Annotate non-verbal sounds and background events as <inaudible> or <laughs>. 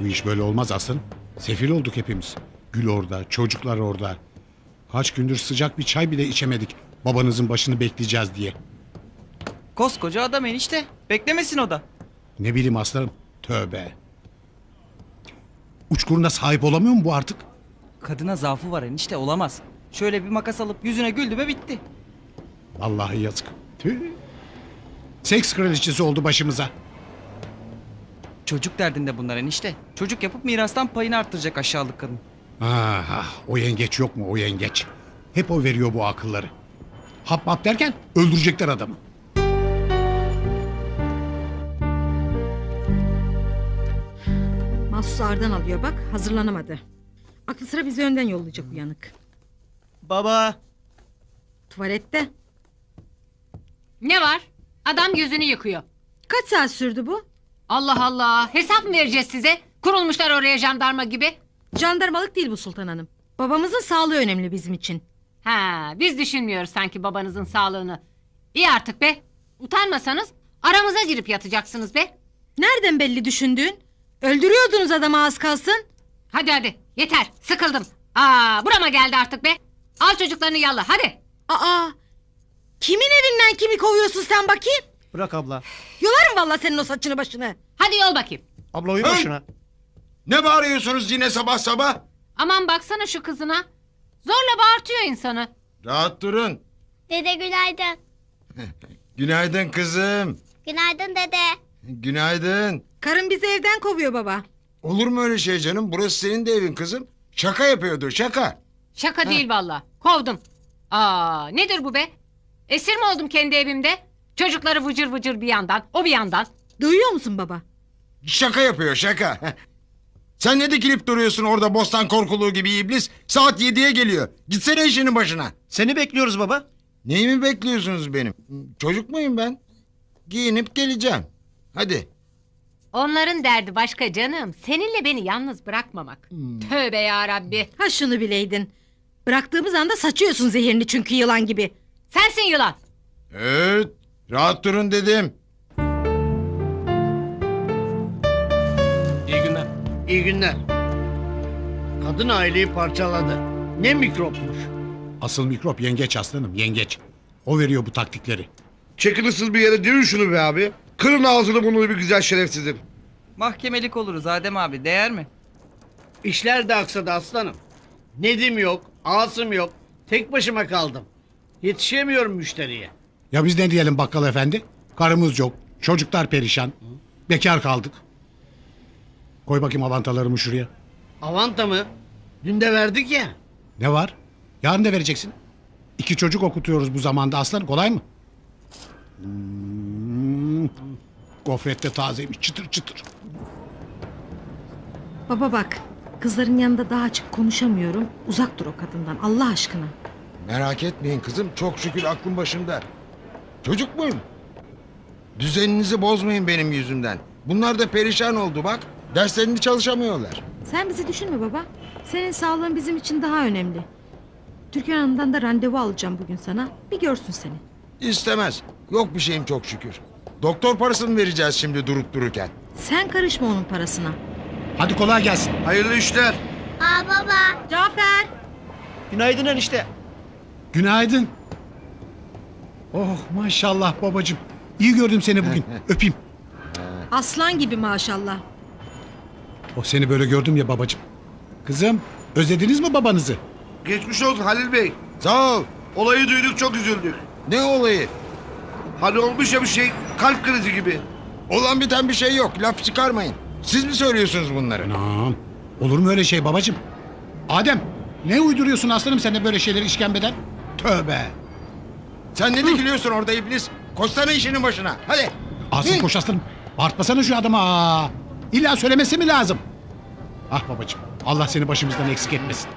Bu iş böyle olmaz aslanım. Sefil olduk hepimiz. Gül orada, çocuklar orada. Kaç gündür sıcak bir çay bile içemedik. Babanızın başını bekleyeceğiz diye. Koskoca adam enişte. Beklemesin o da. Ne bileyim aslanım. Tövbe. Uçkuruna sahip olamıyor mu bu artık? Kadına zaafı var enişte olamaz. Şöyle bir makas alıp yüzüne güldü ve bitti. Vallahi yazık. Tüh. Seks kraliçesi oldu başımıza. Çocuk derdinde bunlar enişte. Çocuk yapıp mirastan payını arttıracak aşağılık kadın. Ah, ah, o yengeç yok mu o yengeç? Hep o veriyor bu akılları. Hap hap derken öldürecekler adamı. Mahsus ağırdan alıyor bak hazırlanamadı. Aklı sıra bizi önden yollayacak uyanık. Baba. Tuvalette. Ne var? Adam yüzünü yıkıyor. Kaç saat sürdü bu? Allah Allah. Hesap mı vereceğiz size? Kurulmuşlar oraya jandarma gibi. Jandarmalık değil bu Sultan Hanım. Babamızın sağlığı önemli bizim için. Ha, biz düşünmüyoruz sanki babanızın sağlığını. İyi artık be. Utanmasanız aramıza girip yatacaksınız be. Nereden belli düşündüğün? Öldürüyordunuz adamı az kalsın. Hadi hadi. Yeter. Sıkıldım. Aa, burama geldi artık be. Al çocuklarını yalla hadi. Aa! Kimin evinden kimi kovuyorsun sen bakayım? Bırak abla. Yolarım vallahi senin o saçını başını. Hadi yol bakayım. Abla uyu başına. Ne bağırıyorsunuz yine sabah sabah? Aman baksana şu kızına. Zorla bağırtıyor insanı. Rahat durun. Dede günaydın. <laughs> Günaydın kızım. Günaydın dede. Günaydın. Karın bizi evden kovuyor baba. Olur mu öyle şey canım? Burası senin de evin kızım. Şaka yapıyordur şaka. Şaka değil valla. Kovdum. Aa, nedir bu be? Esir mi oldum kendi evimde? Çocukları vıcır vıcır bir yandan, o bir yandan. Duyuyor musun baba? Şaka yapıyor şaka. Sen ne dikilip duruyorsun orada bostan korkuluğu gibi iblis? Saat yediye geliyor. Gitsene işinin başına. Seni bekliyoruz baba. Neyi mi bekliyorsunuz benim? Çocuk muyum ben? Giyinip geleceğim. Hadi. Onların derdi başka canım. Seninle beni yalnız bırakmamak. Tövbe ya Rabbi. Ha şunu bileydin. Bıraktığımız anda saçıyorsun zehirini çünkü yılan gibi. Sensin yılan. Evet. Rahat durun dedim. İyi günler. İyi günler. Kadın aileyi parçaladı. Ne mikropmuş. Asıl mikrop yengeç aslanım yengeç. O veriyor bu taktikleri. Çekin ıssız bir yere dirin şunu be abi. Kırın ağzını bunu bir güzel şerefsizim. Mahkemelik oluruz Adem abi değer mi? İşler de aksadı aslanım. Nedim yok, Asım yok. Tek başıma kaldım. Yetişemiyorum müşteriye. Ya biz ne diyelim bakkal efendi? Karımız yok, çocuklar perişan. Bekar kaldık. Koy bakayım avantalarımı şuraya. Avanta mı? Dün de verdik ya. Ne var? Yarın da vereceksin. İki çocuk okutuyoruz bu zamanda aslanım. Kolay mı? Hmm. Gofret de tazeymiş çıtır çıtır. Baba bak. Kızların yanında daha açık konuşamıyorum. Uzak dur o kadından Allah aşkına. Merak etmeyin kızım. Çok şükür aklım başımda. Çocuk muyum? Düzeninizi bozmayın benim yüzümden. Bunlar da perişan oldu bak. Derslerini çalışamıyorlar. Sen bizi düşünme baba. Senin sağlığın bizim için daha önemli. Türkan Hanım'dan da randevu alacağım bugün sana. Bir görsün seni. İstemez. Yok bir şeyim çok şükür. Doktor parasını vereceğiz şimdi durup dururken? Sen karışma onun parasına. Hadi kolay gelsin. Hayırlı işler. Aa baba. Cafer. Günaydın enişte. Günaydın. Oh maşallah babacığım. İyi gördüm seni bugün. <laughs> Öpeyim. Aslan gibi maşallah. Oh seni böyle gördüm ya babacığım. Kızım özlediniz mi babanızı? Geçmiş olsun Halil Bey. Sağ ol. Olayı duyduk çok üzüldük. Ne olayı? Hani olmuş ya bir şey kalp krizi gibi. Olan biten bir şey yok. Laf çıkarmayın. Siz mi söylüyorsunuz bunları? Anam. Olur mu öyle şey babacığım? Adem ne uyduruyorsun aslanım sen de böyle şeyleri işkembeden? Tövbe. Sen ne dikiliyorsun orada iblis? Koşsana işinin başına. Hadi. Asım koş aslanım. Bağırtmasana şu adama. İlla söylemesi mi lazım? Ah babacığım Allah seni başımızdan eksik etmesin.